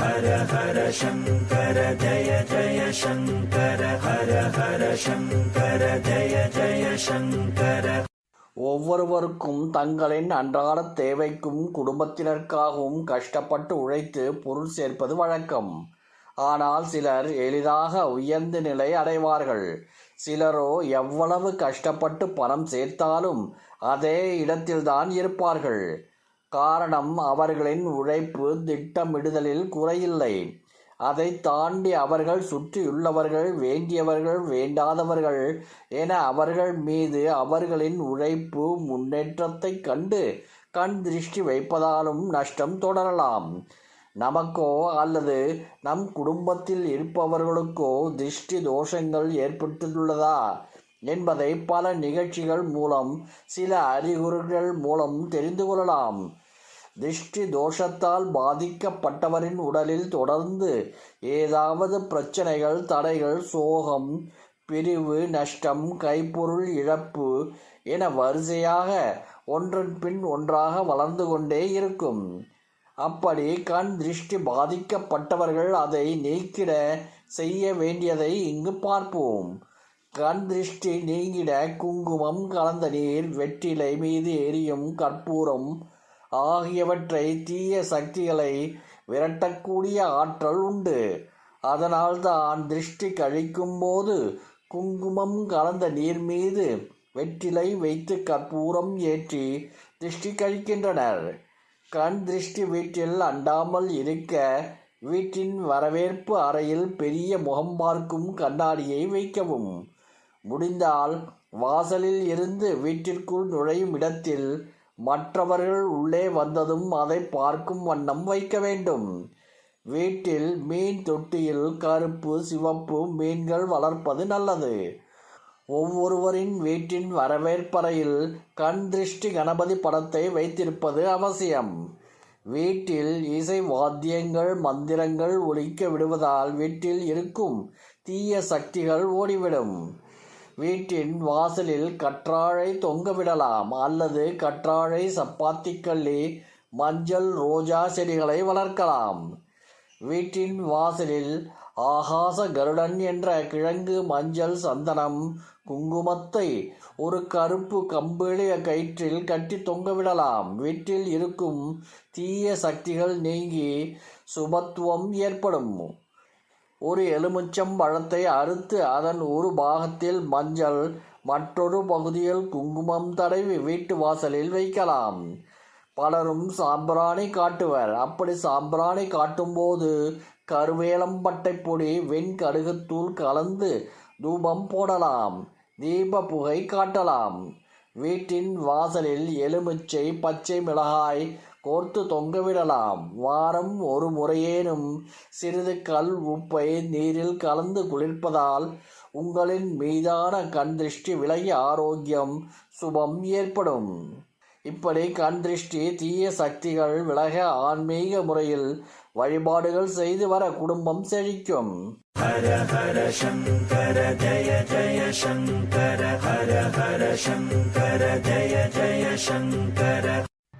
ஹர ஹர சங்கர ஜய ஜய சங்கர ஹர ஹர சங்கர ஜய ஜய சங்கர ஒவ்வொருவருக்கும் தங்களின் அன்றாட தேவைக்கும் குடும்பத்தினருக்காகவும் கஷ்டப்பட்டு உழைத்து பொருள் சேர்ப்பது வழக்கம். ஆனால் சிலர் எளிதாக உயர்ந்த நிலை அடைவார்கள். சிலரோ எவ்வளவு கஷ்டப்பட்டு பணம் சேர்த்தாலும் அதே இடத்தில்தான் இருப்பார்கள். காரணம் அவர்களின் உழைப்பு திட்டமிடுதலில் குறையில்லை. அதை தாண்டி அவர்கள் சுற்றியுள்ளவர்கள் வேண்டியவர்கள் வேண்டாதவர்கள் என அவர்கள் மீது அவர்களின் உழைப்பு முன்னேற்றத்தை கண்டு கண் திருஷ்டி வைப்பதாலும் நஷ்டம் தொடரலாம். நமக்கோ அல்லது நம் குடும்பத்தில் இருப்பவர்களுக்கோ திருஷ்டி தோஷங்கள் ஏற்பட்டுள்ளதா? என்பதை பல நிகழ்ச்சிகள் மூலம் சில அறிகுறிகள் மூலம் தெரிந்து கொள்ளலாம். திருஷ்டி தோஷத்தால் பாதிக்கப்பட்டவரின் உடலில் தொடர்ந்து ஏதாவது பிரச்சனைகள் தடைகள் சோகம் பிரிவு நஷ்டம் கைப்பொருள் இழப்பு என வரிசையாக ஒன்றன் பின் ஒன்றாக வளர்ந்து கொண்டே இருக்கும். அப்படி கண் திருஷ்டி பாதிக்கப்பட்டவர்கள் அதை நீக்கிட செய்ய வேண்டியதை இங்கு பார்ப்போம். கண் திருஷ்டி நீங்கிட குங்குமம் கலந்த நீர் வெற்றிலை மீது எரியும் கற்பூரம் ஆகியவற்றை தீய சக்திகளை விரட்டக்கூடிய ஆற்றல் உண்டு. அதனால்தான் திருஷ்டி கழிக்கும் போது குங்குமம் கலந்த நீர் மீது வெற்றிலை வைத்து கற்பூரம் ஏற்றி திருஷ்டி கழிக்கின்றனர். கண் திருஷ்டி வீட்டில் அண்டாமல் இருக்க வீட்டின் வரவேற்பு அறையில் பெரிய முகம் பார்க்கும் கண்ணாடியை வைக்கவும். முடிந்தால் வாசலில் இருந்து வீட்டிற்குள் நுழையும் இடத்தில் மற்றவர்கள் உள்ளே வந்ததும் அதை பார்க்கும் வண்ணம் வைக்க வேண்டும். வீட்டில் மீன் தொட்டியில் கருப்பு சிவப்பு மீன்கள் வளர்ப்பது நல்லது. ஒவ்வொருவரின் வீட்டின் வரவேற்பறையில் கண் திருஷ்டி கணபதி படத்தை வைத்திருப்பது அவசியம். வீட்டில் இசை வாத்தியங்கள் மந்திரங்கள் ஒலிக்க விடுவதால் வீட்டில் இருக்கும் தீய சக்திகள் ஓடிவிடும். வீட்டின் வாசலில் கற்றாழை தொங்கவிடலாம் அல்லது கற்றாழை சப்பாத்திக்கள்ளி மஞ்சள் ரோஜா செடிகளை வளர்க்கலாம். வீட்டின் வாசலில் ஆகாச கருடன் என்ற கிழங்கு மஞ்சள் சந்தனம் குங்குமத்தை ஒரு கருப்பு கம்பிளிய கயிற்றில் கட்டி தொங்கவிடலாம். வீட்டில் இருக்கும் தீய சக்திகள் நீங்கி சுபத்துவம் ஏற்படும். ஒரு எலுமிச்சம் பழத்தை அறுத்து அதன் ஒரு பாகத்தில் மஞ்சள் மற்றொரு பகுதியில் குங்குமம் தடவி வீட்டு வாசலில் வைக்கலாம். பலரும் சாம்பிராணி காட்டுவர். அப்படி சாம்பிராணி காட்டும்போது கருவேலம்பட்டை பொடி வெண்கடுகுத்தூள் கலந்து தூபம் போடலாம். தீப புகை காட்டலாம். வீட்டின் வாசலில் எலுமிச்சை பச்சை மிளகாய் கோர்த்து தொங்கவிடலாம். வாரம் ஒரு முறையேனும் சிறிது கல் உப்பை நீரில் கலந்து குளிர்ப்பதால் உங்களின் மீதான கண் திருஷ்டி விலகி ஆரோக்கியம் சுபம் ஏற்படும். இப்படி கண் திருஷ்டி தீய சக்திகள் விலக ஆன்மீக முறையில் வழிபாடுகள் செய்து வர குடும்பம் செழிக்கும். ஹர ஹர சங்கர ஜய ஜய சங்கர ஹர ஹர சங்கர ஜய ஜய சங்கர